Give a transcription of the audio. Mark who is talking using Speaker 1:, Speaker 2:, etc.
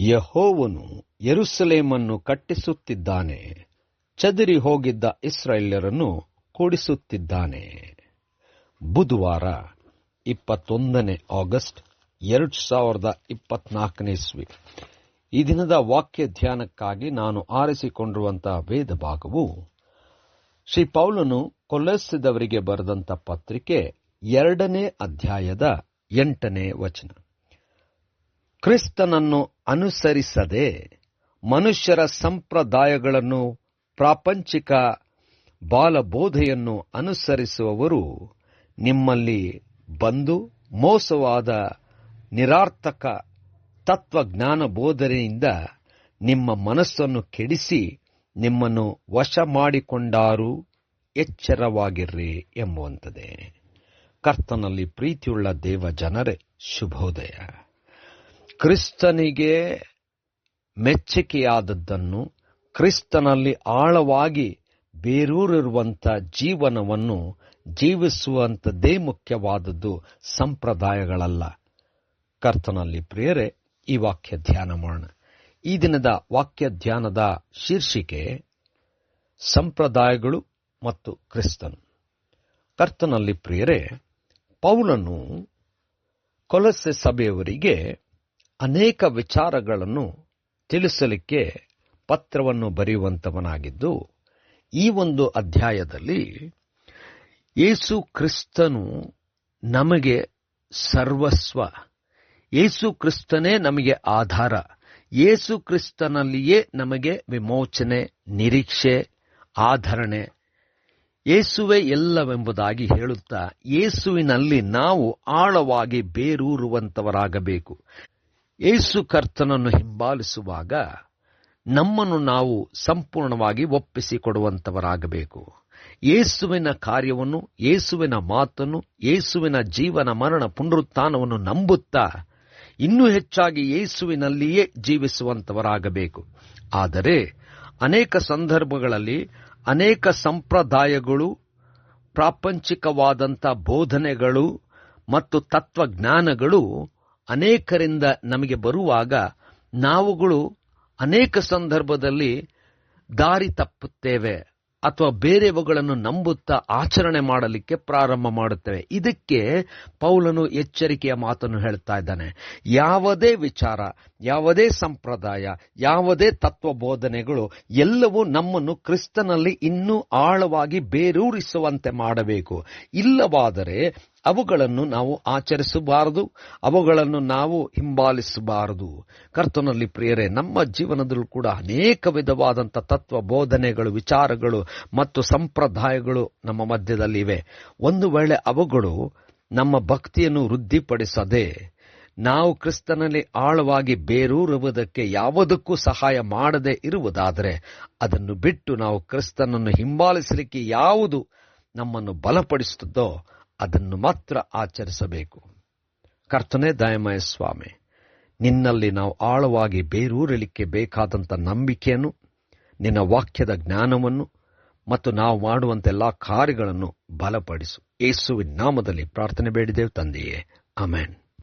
Speaker 1: ಯೆಹೋವನು ಯರುಸಲೇಮನ್ನು ಕಟ್ಟಿಸುತ್ತಿದ್ದಾನೆ, ಚದರಿ ಹೋಗಿದ್ದ ಇಸ್ರಾಯೇಲ್ಯರನ್ನು ಕೂಡಿಸುತ್ತಿದ್ದಾನೆ. ಬುಧವಾರ, ಇಪ್ಪತ್ತೊಂದನೇ ಆಗಸ್ಟ್, ಎರಡು ಸಾವಿರದ ಇಪ್ಪತ್ನಾಲ್ಕನೇ ಇಸ್ವಿ. ಈ ದಿನದ ವಾಕ್ಯ ಧ್ಯಾನಕ್ಕಾಗಿ ನಾನು ಆರಿಸಿಕೊಂಡಿರುವಂತಹ ವೇದ ಭಾಗವು ಶ್ರೀ ಪೌಲನು ಕೊಲೆಸಿದವರಿಗೆ ಬರೆದಂತ ಪತ್ರಿಕೆ ಎರಡನೇ ಅಧ್ಯಾಯದ ಎಂಟನೇ ವಚನ. ಕ್ರಿಸ್ತನನ್ನು ಅನುಸರಿಸದೆ ಮನುಷ್ಯರ ಸಂಪ್ರದಾಯಗಳನ್ನು, ಪ್ರಾಪಂಚಿಕ ಬಾಲಬೋಧೆಯನ್ನು ಅನುಸರಿಸುವವರು ನಿಮ್ಮಲ್ಲಿ ಬಂದು ಮೋಸವಾದ ನಿರಾರ್ಥಕ ತತ್ವಜ್ಞಾನ ಬೋಧನೆಯಿಂದ ನಿಮ್ಮ ಮನಸ್ಸನ್ನು ಕೆಡಿಸಿ ನಿಮ್ಮನ್ನು ವಶ ಮಾಡಿಕೊಂಡಾರು ಎಚ್ಚರವಾಗಿರ್ರಿ ಎಂಬುವಂತದೆ. ಕರ್ತನಲ್ಲಿ ಪ್ರೀತಿಯುಳ್ಳ ದೇವ ಜನರೇ ಶುಭೋದಯ. ಕ್ರಿಸ್ತನಿಗೆ ಮೆಚ್ಚುಗೆಯಾದದ್ದನ್ನು ಕ್ರಿಸ್ತನಲ್ಲಿ ಆಳವಾಗಿ ಬೇರೂರಿರುವಂಥ ಜೀವನವನ್ನು ಜೀವಿಸುವಂಥದ್ದೇ ಮುಖ್ಯವಾದದ್ದು ಸಂಪ್ರದಾಯಗಳಲ್ಲ. ಕರ್ತನಲ್ಲಿ ಪ್ರಿಯರೇ, ಈ ವಾಕ್ಯ ಧ್ಯಾನ ಮಾಡೋಣ. ಈ ದಿನದ ವಾಕ್ಯ ಧ್ಯಾನದ ಶೀರ್ಷಿಕೆ, ಸಂಪ್ರದಾಯಗಳು ಮತ್ತು ಕ್ರಿಸ್ತನು. ಕರ್ತನಲ್ಲಿ ಪ್ರಿಯರೇ, ಪೌಲನು ಕೊಲಸೆ ಸಭೆಯವರಿಗೆ ಅನೇಕ ವಿಚಾರಗಳನ್ನು ತಿಳಿಸಲಿಕ್ಕೆ ಪತ್ರವನ್ನು ಬರೆಯುವಂಥವನಾಗಿದ್ದು ಈ ಒಂದು ಅಧ್ಯಾಯದಲ್ಲಿ ಯೇಸು ಕ್ರಿಸ್ತನು ನಮಗೆ ಸರ್ವಸ್ವ. ಯೇಸು ಕ್ರಿಸ್ತನೇ ನಮಗೆ ಆಧಾರ. ಯೇಸು ಕ್ರಿಸ್ತನಲ್ಲಿಯೇ ನಮಗೆ ವಿಮೋಚನೆ, ನಿರೀಕ್ಷೆ, ಆಧರಣೆ. ಯೇಸುವೆ ಎಲ್ಲವೆಂಬುದಾಗಿ ಹೇಳುತ್ತಾ, ಯೇಸುವಿನಲ್ಲಿ ನಾವು ಆಳವಾಗಿ ಬೇರೂರುವಂತವರಾಗಬೇಕು. ಯೇಸು ಕರ್ತನನ್ನು ಹಿಂಬಾಲಿಸುವಾಗ ನಮ್ಮನ್ನು ನಾವು ಸಂಪೂರ್ಣವಾಗಿ ಒಪ್ಪಿಸಿಕೊಡುವಂಥವರಾಗಬೇಕು. ಯೇಸುವಿನ ಕಾರ್ಯವನ್ನು ಯೇಸುವಿನ ಮಾತನ್ನು ಯೇಸುವಿನ ಜೀವನ ಮರಣ ಪುನರುತ್ಥಾನವನ್ನು ನಂಬುತ್ತಾ ಇನ್ನೂ ಹೆಚ್ಚಾಗಿ ಯೇಸುವಿನಲ್ಲಿಯೇ ಜೀವಿಸುವಂತವರಾಗಬೇಕು ಆದರೆ ಅನೇಕ ಸಂದರ್ಭಗಳಲ್ಲಿ ಅನೇಕ ಸಂಪ್ರದಾಯಗಳು, ಪ್ರಾಪಂಚಿಕವಾದಂಥ ಬೋಧನೆಗಳು ಮತ್ತು ತತ್ವಜ್ಞಾನಗಳು ಅನೇಕರಿಂದ ನಮಗೆ ಬರುವಾಗ ನಾವುಗಳು ಅನೇಕ ಸಂದರ್ಭದಲ್ಲಿ ದಾರಿ ತಪ್ಪುತ್ತೇವೆ ಅಥವಾ ಬೇರೆವುಗಳನ್ನು ನಂಬುತ್ತಾ ಆಚರಣೆ ಮಾಡಲಿಕ್ಕೆ ಪ್ರಾರಂಭ ಮಾಡುತ್ತೇವೆ. ಇದಕ್ಕೆ ಪೌಲನು ಎಚ್ಚರಿಕೆಯ ಮಾತನ್ನು ಹೇಳ್ತಾ ಇದ್ದಾನೆ. ಯಾವುದೇ ವಿಚಾರ ಯಾವುದೇ ಸಂಪ್ರದಾಯ, ಯಾವುದೇ ತತ್ವ ಬೋಧನೆಗಳು ಎಲ್ಲವೂ ನಮ್ಮನ್ನು ಕ್ರಿಸ್ತನಲ್ಲಿ ಇನ್ನೂ ಆಳವಾಗಿ ಬೇರೂರಿಸುವಂತೆ ಮಾಡಬೇಕು. ಇಲ್ಲವಾದರೆ ಅವುಗಳನ್ನು ನಾವು ಆಚರಿಸಬಾರದು, ಅವುಗಳನ್ನು ನಾವು ಹಿಂಬಾಲಿಸಬಾರದು. ಕರ್ತನಲ್ಲಿ ಪ್ರಿಯರೇ, ನಮ್ಮ ಜೀವನದಲ್ಲೂ ಕೂಡ ಅನೇಕ ವಿಧವಾದಂಥ ತತ್ವ ಬೋಧನೆಗಳು ವಿಚಾರಗಳು ಮತ್ತು ಸಂಪ್ರದಾಯಗಳು ನಮ್ಮ ಮಧ್ಯದಲ್ಲಿವೆ. ಒಂದು ವೇಳೆ ಅವುಗಳು ನಮ್ಮ ಭಕ್ತಿಯನ್ನು ವೃದ್ಧಿಪಡಿಸದೆ ನಾವು ಕ್ರಿಸ್ತನಲ್ಲಿ ಆಳವಾಗಿ ಬೇರೂರುವುದಕ್ಕೆ ಯಾವುದಕ್ಕೂ ಸಹಾಯ ಮಾಡದೆ ಇರುವುದಾದರೆ ಅದನ್ನು ಬಿಟ್ಟು ನಾವು ಕ್ರಿಸ್ತನನ್ನು ಹಿಂಬಾಲಿಸಲಿಕ್ಕೆ ಯಾವುದು ನಮ್ಮನ್ನು ಬಲಪಡಿಸುತ್ತದೋ ಅದನ್ನು ಮಾತ್ರ ಆಚರಿಸಬೇಕು. ಕರ್ತನೇ ದಯಮಯ ಸ್ವಾಮಿ, ನಿನ್ನಲ್ಲಿ ನಾವು ಆಳವಾಗಿ ಬೇರೂರಲಿಕ್ಕೆ ಬೇಕಾದಂಥ ನಂಬಿಕೆಯನ್ನು, ನಿನ್ನ ವಾಕ್ಯದ ಜ್ಞಾನವನ್ನು ಮತ್ತು ನಾವು ಮಾಡುವಂತೆಲ್ಲ ಕಾರ್ಯಗಳನ್ನು ಬಲಪಡಿಸು. ಯೇಸುವಿನ ನಾಮದಲ್ಲಿ ಪ್ರಾರ್ಥನೆ ಬೇಡಿದೆವು ತಂದೆಯೇ. ಅಮೆನ್